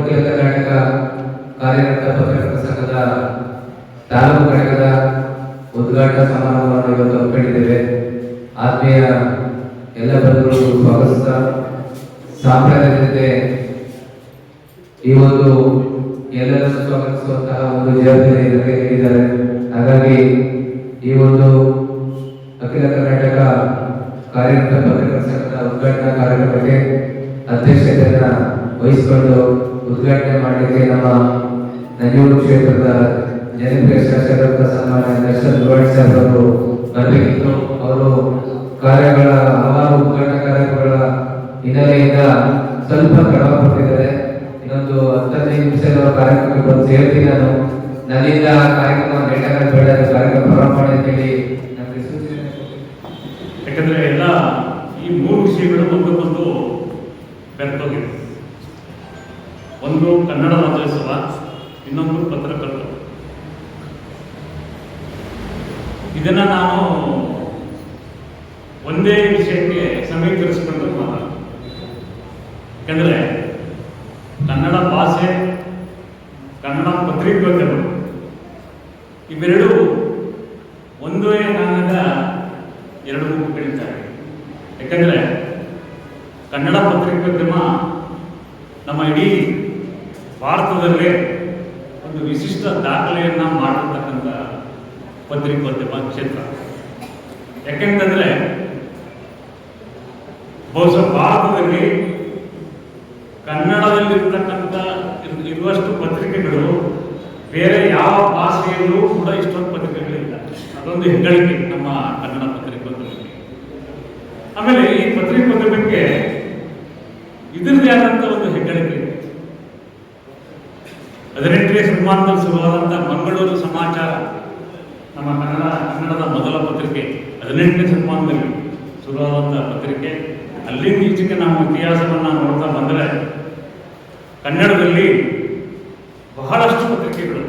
ಅಖಿಲ ಕರ್ನಾಟಕ ಕಾರ್ಯರತ ಪತ್ರಕರ್ತರ ಸಂಘದ ತಾಲೂಕು ಘಟಕದ ಉದ್ಘಾಟನಾ ಸಮಾರಂಭವನ್ನು ಇವತ್ತು ಹಮ್ಮಿಕೊಂಡಿದ್ದೇವೆ. ಆತ್ಮೀಯ ಎಲ್ಲ ಬಂಧುಗಳು ಸ್ವಾಗತಿಸ್ತಾ ಸಾಂಪ್ರದಾಯದಂತೆ ಈ ಒಂದು ಎಲ್ಲರನ್ನು ಸ್ವಾಗತಿಸುವಂತಹ ಒಂದು ಜವಾಬ್ದಾರಿ ನನಗೆ ನೀಡಿದ್ದಾರೆ. ಹಾಗಾಗಿ ಈ ಒಂದು ಅಖಿಲ ಕರ್ನಾಟಕ ಕಾರ್ಯರತ ಪತ್ರಕರ್ತರ ಸಂಘದ ಉದ್ಘಾಟನಾ ಕಾರ್ಯಕ್ರಮಕ್ಕೆ ಅಧ್ಯಕ್ಷತೆಯನ್ನು ವಹಿಸಿಕೊಂಡು ಉದ್ಘಾಟನೆ ಮಾಡಲಿಕ್ಕೆ ನಮ್ಮ ನಂಜೂರು ಕ್ಷೇತ್ರದ ಜನಪ್ರಿಯ ಶಾಸಕರಾದ ಸನ್ಮಾನ್ಯ ದರ್ಶನ್ ಗೋಲ್ಡ್ ಸರ್ ಅವರು. ಬರಬೇಕಿತ್ತು. ಅವರು ಕಾರ್ಯಗಳ ಹಲವಾರು ಉದ್ಘಾಟನಾ ಕಾರ್ಯಕ್ರಮಗಳ ಹಿನ್ನೆಲೆಯಿಂದ ಸ್ವಲ್ಪ ತಡವ ಕೊಟ್ಟಿದ್ದಾರೆ ಇನ್ನೊಂದು ಹತ್ತೈದು ನಿಮಿಷದ ಕಾರ್ಯಕ್ರಮಕ್ಕೆ ಬಂದು ಸೇರ್ತೀನಿ ನಾನು. ನನ್ನಿಂದ ಕಾರ್ಯಕ್ರಮ ಲೇಟಾಗಿ ಬೇಡ ಕಾರ್ಯಕ್ರಮ ಪ್ರಾರಂಭ ಮಾಡಿ ಅಂತೇಳಿ ನಮಗೆ ಸೂಚನೆ. ಯಾಕಂದ್ರೆ ಎಲ್ಲ ಈ ಮೂರು ವಿಷಯಗಳು ಬಂದು ಬೆರ್ತೋಗಿದೆ ಒಂದು ಕನ್ನಡ ರಾಜ್ಯೋತ್ಸವ ಇನ್ನೊಂದು ಪತ್ರಕರ್ತರು ಇದನ್ನ ನಾನು ಒಂದೇ ವಿಷಯಕ್ಕೆ ಸಮೀಕರಿಸಿಕೊಂಡು ಮಾತಾಡ ಯಾಕಂದ್ರೆ ಕನ್ನಡ ಭಾಷೆ, ಕನ್ನಡ ಪತ್ರಿಕೋದ್ಯಮ, ಇವೆರಡು ಒಂದೇ ಕಾರಣದ ಎರಡು ಮುಖಗಳಿದ್ದಾರೆ ಯಾಕಂದ್ರೆ ಕನ್ನಡ ಪತ್ರಿಕೋದ್ಯಮ ನಮ್ಮ ಇಡೀ ಭಾರತದಲ್ಲೇ ಒಂದು ವಿಶಿಷ್ಟ ದಾಖಲೆಯನ್ನು ಮಾಡಿರ್ತಕ್ಕಂಥ ಪತ್ರಿಕೋದ್ಯಮ ಕ್ಷೇತ್ರ. ಯಾಕೆಂತಂದ್ರೆ, ಬಹುಶಃ ಭಾರತದಲ್ಲಿ ಕನ್ನಡದಲ್ಲಿರ್ತಕ್ಕಂಥ ಇರ್- ಇರುವಷ್ಟು ಪತ್ರಿಕೆಗಳು ಬೇರೆ ಯಾವ ಭಾಷೆಯಲ್ಲೂ ಕೂಡ ಇಷ್ಟೊಂದು ಪತ್ರಿಕೆಗಳಿಲ್ಲ. ಅದೊಂದು ಹೆಗ್ಗಳಿಕೆ ನಮ್ಮ ಕನ್ನಡ ಪತ್ರಿಕೋದ್ಯಮಕ್ಕೆ. ಆಮೇಲೆ ಈ ಪತ್ರಿಕೋದ್ಯಮಕ್ಕೆ ಇದರದೇ ಆದಂತ ಒಂದು ಹೆಗ್ಗಳಿಕೆ ಇದೆ ಹದಿನೆಂಟನೇ ಶತಮಾನದಲ್ಲಿ ಶುರುವಾದಂಥ ಮಂಗಳೂರು ಸಮಾಚಾರ ನಮ್ಮ ಕನ್ನಡ, ಕನ್ನಡದ ಮೊದಲ ಪತ್ರಿಕೆ, ಹದಿನೆಂಟನೇ ಶತಮಾನದಲ್ಲಿ ಶುರುವಾದಂಥ ಪತ್ರಿಕೆ. ಅಲ್ಲಿಂದ ಈಚೆಗೆ ನಾವು ಇತಿಹಾಸವನ್ನ ನೋಡ್ತಾ ಬಂದರೆ ಕನ್ನಡದಲ್ಲಿ ಬಹಳಷ್ಟು ಪತ್ರಿಕೆಗಳು.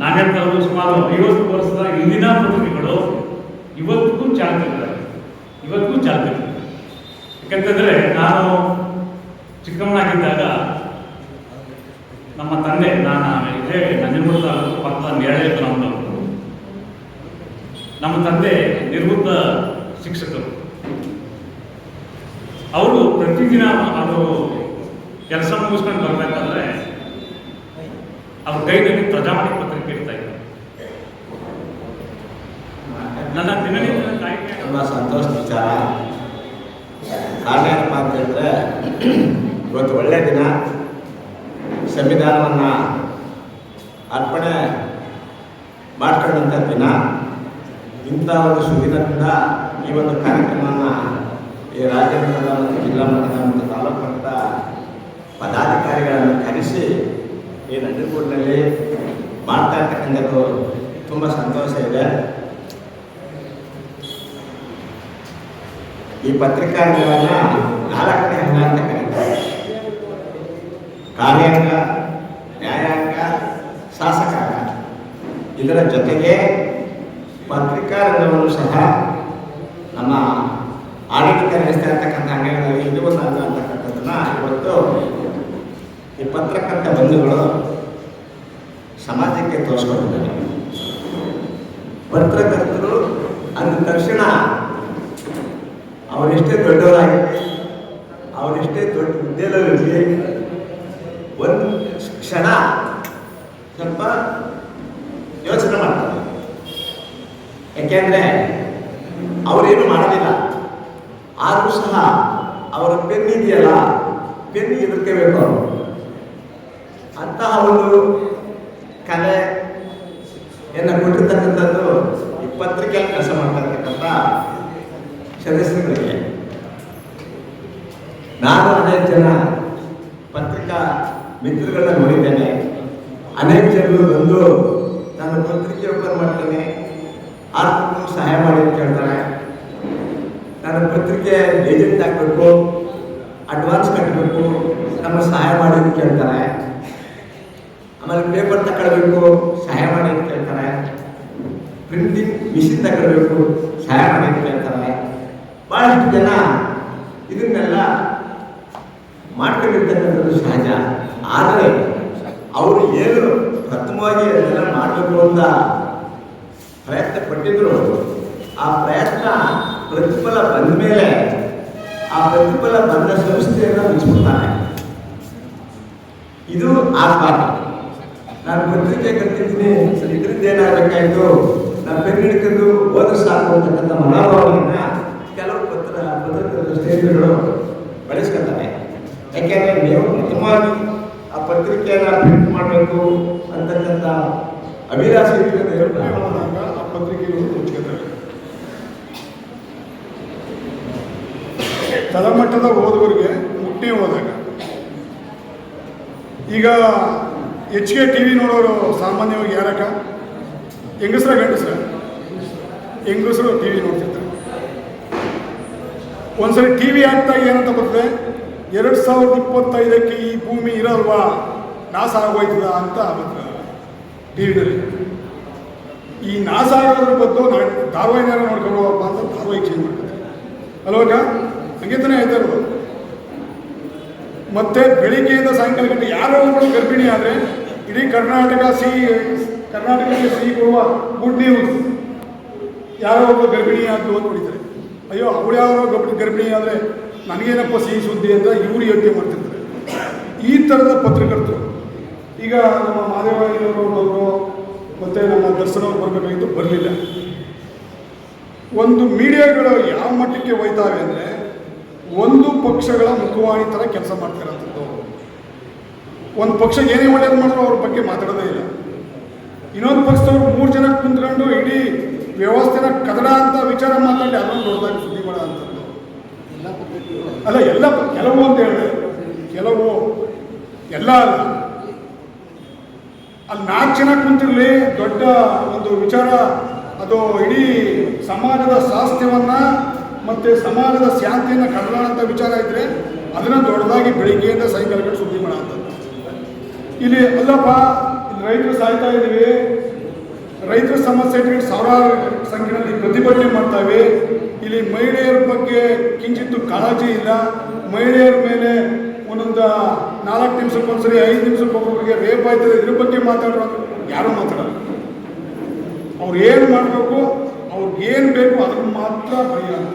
ನಾನೇ ಹೇಳ್ತಾ ಸುಮಾರು ಐವತ್ತು ವರ್ಷದ ಹಿಂದಿನ ಪತ್ರಿಕೆಗಳು ಇವತ್ತಿಗೂ ಚಾಲ್ತಿದ್ದಾರೆ ಇವತ್ತಿಗೂ ಚಾಲ್ತಿದ್ದಾರೆ ಯಾಕಂತಂದರೆ ನಾನು ಚಿಕ್ಕವನಾಗಿದ್ದಾಗ ನಮ್ಮ ತಂದೆ, ನಾನು ಇದೇ ನಂಜನಗೂಡು ತಾಲೂಕು ಪಕ್ಕ ನೇರಳೆ ಗ್ರಾಮದವರು ನಮ್ಮ ತಂದೆ ನಿವೃತ್ತ ಶಿಕ್ಷಕರು. ಅವರು ಪ್ರತಿದಿನ ಅವರು ಕೆಲಸ ಮುಗಿಸ್ಕೊಂಡು ಬರಬೇಕಾದ್ರೆ ಅವ್ರ ಕೈನಲ್ಲಿ ಪ್ರಜಾವಾಣಿ ಪತ್ರಿಕೆ ಇರ್ತಾ ಇದ್ದಾರೆ ನನ್ನ ದಿನನಿತ್ಯದ ಕಾಯ್ದೆ ತುಂಬ ಸಂತೋಷ ವಿಚಾರ. ಕಾರಣ ಏನಪ್ಪ ಅಂತ ಹೇಳಿದ್ರೆ, ಇವತ್ತು ಒಳ್ಳೆ ದಿನ. ಸಂವಿಧಾನವನ್ನು ಅರ್ಪಣೆ ಮಾಡ್ಕೊಂಡಂಥ ದಿನ, ಇಂಥ ಒಂದು ಸುದಿನದಿಂದ ಈ ಒಂದು ಕಾರ್ಯಕ್ರಮವನ್ನು ಈ ರಾಜ್ಯ ಮತ್ತು ಜಿಲ್ಲಾ ಮಟ್ಟದ ಮತ್ತು ತಾಲೂಕು ಮಟ್ಟದ ಪದಾಧಿಕಾರಿಗಳನ್ನು ಕರೆಸಿ ಈ ನಂಜನಗೂಡಿನಲ್ಲಿ ಮಾಡ್ತಾ ಇರ್ತಕ್ಕಂಥದ್ದು ತುಂಬ ಸಂತೋಷ ಇದೆ. ಈ ಪತ್ರಿಕಾ ನಾಲ್ಕನೇ ಹಂಗ ಅಂತ ಕರೀತಾರೆ ಕಾರ್ಯಾಂಗ, ನ್ಯಾಯಾಂಗ, ಶಾಸಕಾಂಗ. ಇದರ ಜೊತೆಗೆ ಪತ್ರಿಕಾರಂಗವನ್ನು ಸಹ ನಮ್ಮ ಆಡಳಿತ ನಡೆಸ್ತಾ ಇರ್ತಕ್ಕಂಥ ಅಂಗಗಳಲ್ಲಿ ಇದು ಒಂದು ಅಂತಕ್ಕಂಥದ್ದನ್ನ ಇವತ್ತು ಈ ಪತ್ರಕರ್ತ ಬಂಧುಗಳು ಸಮಾಜಕ್ಕೆ ತೋರಿಸ್ಕೊಂಡಿದ್ದಾರೆ. ಪತ್ರಕರ್ತರು ಅಂದ ತಕ್ಷಣ ಅವರೆಷ್ಟೇ ದೊಡ್ಡವರಾಗಲಿ ಅವರೆಷ್ಟೇ ದೊಡ್ಡ ಹುದ್ದೆಯಲ್ಲಿರಲಿ ಒಂದು ಕ್ಷಣ ಸ್ವಲ್ಪ ಯೋಚನೆ ಮಾಡ್ತಾರೆ. ಯಾಕೆಂದ್ರೆ ಅವರೇನು ಮಾಡಲಿಲ್ಲ. ಆದರೂ ಸಹ ಅವರ ಪೆನ್ ಇದೆಯಲ್ಲ, ಪೆನ್ ಎದುರ್ಕೋಬೇಕು ಅವರು. ಅಂತಹ ಒಂದು ಕಲೆ ಎನ್ನ ಕೊಟ್ಟಿರ್ತಕ್ಕಂಥದ್ದು ಈ ಪತ್ರಿಕೆಯಲ್ಲಿ ಕೆಲಸ ಮಾಡ್ತಕ್ಕಂಥ ಸದಸ್ಯರಿಗೆ ನಾನು ಅನೇಕ ಜನ ಮಿತ್ರಗಳನ್ನ ನೋಡಿದ್ದೇನೆ. ಅನೇಕ ಜನರು ಬಂದು ನಾನು ಪತ್ರಿಕೆ ಓಪನ್ ಮಾಡ್ತೇನೆ. ಆರ್ಥಿಕ ಸಹಾಯ ಮಾಡಿ ಅಂತ ಹೇಳ್ತಾರೆ. ನನ್ನ ಪತ್ರಿಕೆ ಏಜೆಂಟ್ ಆಗಬೇಕು ಅಡ್ವಾನ್ಸ್ ಕಟ್ಟಬೇಕು ನಮ್ಮ ಸಹಾಯ ಮಾಡಿ ಅಂತ ಕೇಳ್ತಾರೆ ಆಮೇಲೆ ಪೇಪರ್ ತಗೊಳ್ಬೇಕು, ಸಹಾಯ ಮಾಡಿ ಅಂತ ಕೇಳ್ತಾರೆ ಪ್ರಿಂಟಿಂಗ್ ಮಿಷಿನ್ ತಗೊಳ್ಬೇಕು, ಸಹಾಯ ಮಾಡಿ ಅಂತ ಕೇಳ್ತಾರೆ ಭಾಳಷ್ಟು ಜನ ಇದನ್ನೆಲ್ಲ ಮಾಡ್ಕೊಂಡಿರ್ತಕ್ಕಂಥದ್ದು ಸಹಜ. ಆದರೆ ಅವರು ಏನು ಪ್ರಥಮವಾಗಿ ಅದೆಲ್ಲ ಮಾಡಬೇಕು ಅಂತ ಪ್ರಯತ್ನ ಪಟ್ಟಿದ್ರು, ಆ ಪ್ರಯತ್ನ ಪ್ರತಿಫಲ ಬಂದ ಮೇಲೆ ಆ ಪ್ರತಿಫಲ ಬಂದ ಸಂಸ್ಥೆಯನ್ನು ಮುಗಿಸ್ಬಿಡ್ತಾನೆ ಇದು ಆ ಆಗಬಾರ್ದು ನಾನು ಪತ್ರಿಕೆ ಕಲ್ತಿದ್ದೀನಿ ಇದರಿಂದ ಏನಾಗಬೇಕಾಯಿತು ನಾನು ಪೆನ್ ಹಿಡ್ಕೊಂಡು ಓದ್ರೆ ಸಾಕು ಅಂತಕ್ಕಂಥ ಕೆಲವು ಪತ್ರ ಪತ್ರಿಕೆ ಸ್ನೇಹಿತರುಗಳು ಬಳಸ್ಕೊತಾರೆ ಯಾಕೆಂದ್ರೆ ನೀವು ನಿಜವಾಗಿ ಆ ಪತ್ರಿಕೆಯನ್ನ ಪ್ರಿಂಟ್ ಮಾಡಬೇಕು ಅಂತಕ್ಕಂಥ ಅಭಿಲಾಷೆ ಹೋದಾಗ ಆ ಪತ್ರಿಕೆಗಳು ಮುಚ್ಕೋತವೆ ತಳಮಟ್ಟದ ಓದುವರಿಗೆ ಮುಟ್ಟಿ ಹೋದಾಗ ಈಗ ಹೆಚ್ಚಿಗೆ ಟಿ ವಿ ನೋಡೋರು ಸಾಮಾನ್ಯವಾಗಿ ಯಾರಕ್ಕ? ಹೆಂಗಸ್ರ ಗಂಡಸ್ರ? ಹೆಂಗಸರು ಟಿ ವಿ ನೋಡ್ತಿರ್ತಾರೆ. ಒಂದ್ಸರಿ ಟಿ ವಿ ಆಗ್ತಾ ಏನಂತ ಬರ್ತದೆ? ಎರಡು ಸಾವಿರದ ಇಪ್ಪತ್ತೈದಕ್ಕೆ ಈ ಭೂಮಿ ಇರಲ್ವಾ? ನಾಶ ಆಗೋಯ್ತದ ಅಂತ ಅಭಿಪ್ರಾಯ ಈ ನಾಶ ಆಗೋದ್ರ ಬದಲು ನಾ- ಧಾರಾವಾಹಿನಾರ ನೋಡ್ಕೊಂಡು ಹೋಗಪ್ಪ ಅಂತ ಧಾರವಾಹಿ ಚೇಂಜ್ ಮಾಡ್ತಾರೆ ಅಲ್ವಾಗ ಹಂಗೆ ತಾನೇ ಆಯ್ತಾ ಇರೋದು ಮತ್ತೆ ಬೆಳಿಗ್ಗೆಯಿಂದ ಸಾಯಂಕಾಲ ಗಂಟೆ ಯಾರೋ ಒಬ್ಬರು ಗರ್ಭಿಣಿ ಆದರೆ ಇಡೀ ಕರ್ನಾಟಕ ಸಿ, ಕರ್ನಾಟಕಕ್ಕೆ ಸಿಹಿ ಕೊಡುವ ಗುಡ್ ನ್ಯೂಸ್ ಯಾರೋ ಒಬ್ಬರು ಗರ್ಭಿಣಿ ಅಂತ ಹೊಡಿತಾರೆ ಅಯ್ಯೋ ಅವಳು ಯಾರೋ ಗರ್ಭ ಗರ್ಭಿಣಿ ಆದರೆ ನನಗೇನಪ್ಪ ಸಿಹಿ ಸುದ್ದಿ ಅಂತ ಇವರು ಯೋಚನೆ ಮಾಡ್ತಿರ್ತಾರೆ. ಈ ಥರದ ಪತ್ರಕರ್ತರು. ಈಗ ನಮ್ಮ ಮಾದೇವಾಯಿಯವರು ಬಂದರು ಮತ್ತು ನಮ್ಮ ದರ್ಶನವ್ರು ಬರಬೇಕಾಗಿತ್ತು ಬರಲಿಲ್ಲ. ಒಂದು ಮೀಡಿಯಾಗಳು ಯಾವ ಮಟ್ಟಕ್ಕೆ ಹೋಯ್ತಾವೆ ಅಂದರೆ ಒಂದು ಪಕ್ಷಗಳ ಮುಖವಾಣಿ ಥರ ಕೆಲಸ ಮಾಡ್ತಿರೋಂಥದ್ದು ಒಂದು ಪಕ್ಷ ಏನೇ ಒಳ್ಳೇದು ಮಾಡಿದ್ರು ಅವ್ರ ಬಗ್ಗೆ ಮಾತಾಡೋದೇ ಇಲ್ಲ. ಇನ್ನೊಂದು ಪಕ್ಷದವ್ರು ಮೂರು ಜನ ಕುಂತ್ಕೊಂಡು ಇಡೀ ವ್ಯವಸ್ಥೆನ ಕದಡ ಅಂತ ವಿಚಾರ ಮಾತಾಡಿ ಅದನ್ನು ದೊಡ್ಡದಾಗಿ ಸುದ್ದಿ ಅಂಥದ್ದು ಅಲ್ಲ, ಎಲ್ಲ ಕೆಲವು ಅಂತ ಹೇಳಿದೆ. ಕೆಲವು ಎಲ್ಲ ಅಲ್ಲ. ಅಲ್ಲಿ ನಾಲ್ಕು ಜನ ಕುಂತಿರಲಿ, ದೊಡ್ಡ ಒಂದು ವಿಚಾರ. ಅದು ಇಡೀ ಸಮಾಜದ ಸ್ವಾಸ್ಥ್ಯವನ್ನು ಮತ್ತೆ ಸಮಾಜದ ಶಾಂತಿಯನ್ನು ಕದಲಾಡಂಥ ವಿಚಾರ ಇದ್ದರೆ ಅದನ್ನ ದೊಡ್ಡದಾಗಿ ಬೆಳಿಗ್ಗೆಯಿಂದ ಸಾಯಂಕಾಲಕ್ಕೆ ಸುದ್ದಿ ಅಂತ. ಇಲ್ಲಿ ಅಲ್ಲಪ್ಪ ರೈತರು ಸಾಯ್ತಾ ಇದ್ದೀವಿ. ರೈತರ ಸಮಸ್ಯೆ ಇಟ್ಕೊಂಡು ಸಾವಿರಾರು ಸಂಖ್ಯೆಯಲ್ಲಿ ಪ್ರತಿಭಟನೆ ಮಾಡ್ತಾವೆ. ಇಲ್ಲಿ ಮಹಿಳೆಯರ ಬಗ್ಗೆ ಕಿಂಚಿತ್ತು ಕಾಳಜಿ ಇಲ್ಲ. ಮಹಿಳೆಯರ ಮೇಲೆ ಒಂದೊಂದು ನಾಲ್ಕು ನಿಮಿಷಕ್ಕೊಂದ್ಸರಿ ಐದು ನಿಮಿಷಕ್ಕೊಬ್ಬರಿಗೆ ರೇಪ್ ಆಯ್ತದೆ, ಇದ್ರ ಬಗ್ಗೆ ಮಾತಾಡೋ ಯಾರೂ ಮಾತಾಡಲ್ಲ. ಅವ್ರು ಏನು ಮಾಡಬೇಕು, ಅವ್ರಿಗೆ ಏನು ಬೇಕು ಅದಕ್ಕೆ ಮಾತ್ರ ಬರೆಯೋದು